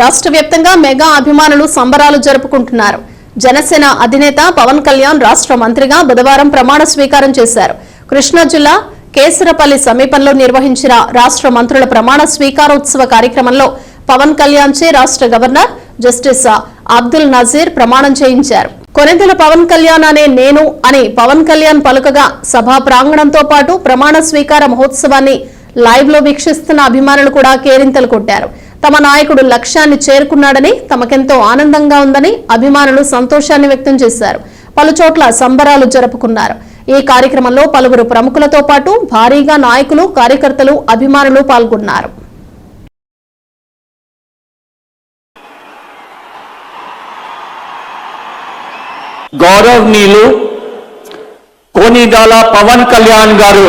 రాష్ట్ర వ్యాప్తంగా మెగా అభిమానులు సంబరాలు జరుపుకుంటున్నారు. జనసేన అధినేత పవన్ కళ్యాణ్ రాష్ట్ర మంత్రిగా బుధవారం ప్రమాణ స్వీకారం చేశారు. కృష్ణా జిల్లా కేసరపల్లి సమీపంలో నిర్వహించిన రాష్ట్ర మంత్రుల ప్రమాణ స్వీకారోత్సవ కార్యక్రమంలో పవన్ కళ్యాణ్ చే రాష్ట్ర గవర్నర్ జస్టిస్ అబ్దుల్ నజీర్ ప్రమాణం చేయించారు. కొనెదల పవన్ కళ్యాణ్ అనే నేను అని పవన్ కళ్యాణ్ పలుకగా సభా ప్రాంగణంతో పాటు ప్రమాణ స్వీకార మహోత్సవాన్ని లైవ్లో వీక్షిస్తున్న అభిమానులు కూడా కేరింతలు కొట్టారు. తమ నాయకుడు లక్ష్యాన్ని చేరుకున్నాడని తమకెంతో ఆనందంగా ఉందని అభిమానులు సంతోషాన్ని వ్యక్తం చేశారు. పలు చోట్ల సంబరాలు జరుపుకున్నారు. ఈ కార్యక్రమంలో పలువురు ప్రముఖులతో పాటు భారీగా నాయకులు కార్యకర్తలు అభిమానులు పాల్గొన్నారు. గౌరవనీయులు కోనిదాల పవన్ కళ్యాణ్ గారు